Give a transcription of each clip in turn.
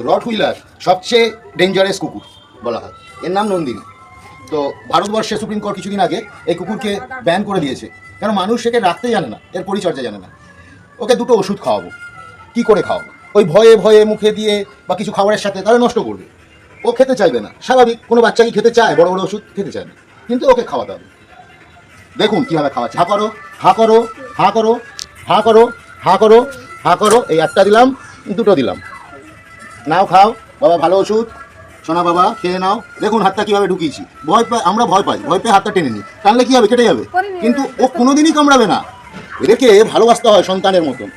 Rod wheeler সবচেয়ে dangerous কুকুর বলা হয়। এর নাম নন্দিনী। তো ভারতবর্ষে সুপ্রিম কোর্ট কিছুদিন আগে এই কুকুরকে ব্যান করে দিয়েছে। কেন মানুষ একে রাখতে জানে না, এর পরিচর্যা জানে না। ওকে দুটো ওষুধ খাওয়াবো। কি করে খাওয়াবো? ওই ভয়ে ভয়ে মুখে দিয়ে বা কিছু খাবারের সাথে তাহলে নষ্ট করবে। ও খেতে চাইবে না, স্বাভাবিক, কোনো বাচ্চা কি খেতে চায়? বড় বড় ওষুধ খেতে চায় না। কিন্তু ওকে খাওয়াতে হবে। দেখুন কীভাবে খাওয়াচ্ছে। হা করো হা করো হা করো হা করো হা করো হা করো, এই একটা দিলাম, দুটো দিলাম। নাও খাও বাবা ভালো ওষুধ। সোনা বাবা খেয়ে নাও। দেখুন হাতটা কীভাবে ঢুকিয়েছি। ভয় পাই আমরা ভয় পাই ভয় পেয়ে হাতটা টেনে নিই। টানলে কি হবে? কেটে যাবে। কিন্তু ও কোনোদিনই কামড়াবে না। এদেরকে ভালোবাসতে হয় সন্তানের মতন।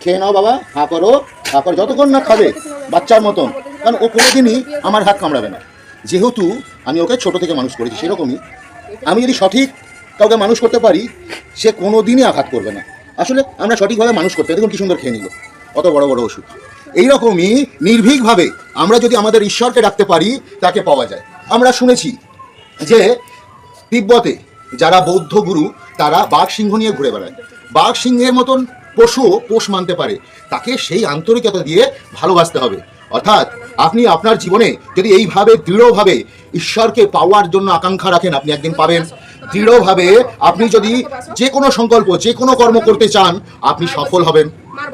খেয়ে নাও বাবা হা করো হা করো। যতক্ষণ না খাবে বাচ্চার মতন। কারণ ও কোনোদিনই আমার হাত কামড়াবে না। যেহেতু আমি ওকে ছোট থেকে মানুষ করেছি সেরকমই। আমি যদি সঠিক কাউকে মানুষ করতে পারি সে কোনো দিনই আঘাত করবে না। আসলে আমরা সঠিকভাবে মানুষ করতে দেখুন কি সুন্দর খেয়ে নিল। অত বড় বড় ওষুধ। এইরকমই নির্ভীকভাবে আমরা যদি আমাদের ঈশ্বরকে ডাকতে পারি, তাকে পাওয়া যায়। আমরা শুনেছি যে তিব্বতে যারা বৌদ্ধ গুরু, তারা বাঘ সিংহ নিয়ে ঘুরে বেড়ায়। বাঘ সিংহের মতন পশু পোষ মানতে পারে। তাকে সেই আন্তরিকতা দিয়ে ভালোবাসতে হবে। অর্থাৎ আপনি আপনার জীবনে যদি এইভাবে দৃঢ়ভাবে ঈশ্বরকে পাওয়ার জন্য আকাঙ্ক্ষা রাখেন, আপনি একদিন পাবেন। দৃঢ়ভাবে আপনি যদি যে কোনো সংকল্প, যে কোনো কর্ম করতে চান, আপনি সফল হবেন।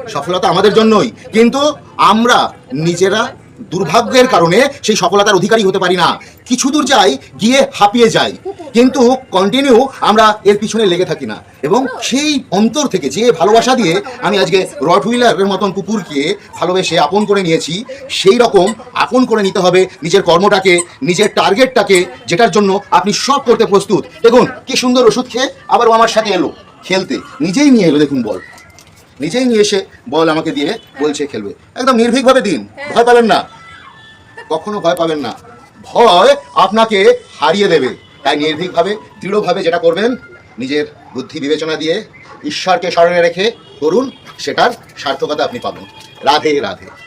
সফলতা আমাদের জন্যই। কিন্তু আমরা নিজেরা দুর্ভাগ্যের কারণে সেই সফলতার অধিকারী হতে পারি না। কিছু দূর যাই, গিয়ে হাঁপিয়ে যাই। কিন্তু কন্টিনিউ আমরা এর পিছনে লেগে থাকি না। এবং সেই অন্তর থেকে যে ভালোবাসা দিয়ে আমি আজকে রড হুইলারের মতন কুকুরকে ভালোবেসে আপন করে নিয়েছি, সেই রকম আপন করে নিতে হবে নিজের কর্মটাকে, নিজের টার্গেটটাকে যেটার জন্য আপনি সব করতে প্রস্তুত। দেখুন, কি সুন্দর ওষুধ খেয়ে আবার আমার সাথে এলো। খেলতে, নিজেই নিয়ে এলো, দেখুন বল। নিজেই নিয়ে এসে বল আমাকে দিয়ে বলছে খেলবে। একদম নির্ভীকভাবে দিন। ভয় পাবেন না। কখনো ভয় পাবেন না। ভয় আপনাকে হারিয়ে দেবে। তাই নির্ভীকভাবে দৃঢ়ভাবে যেটা করবেন নিজের বুদ্ধি বিবেচনা দিয়ে ঈশ্বরকে স্মরণে রেখে করুন সেটার সার্থকতা আপনি পাবেন। রাধে রাধে।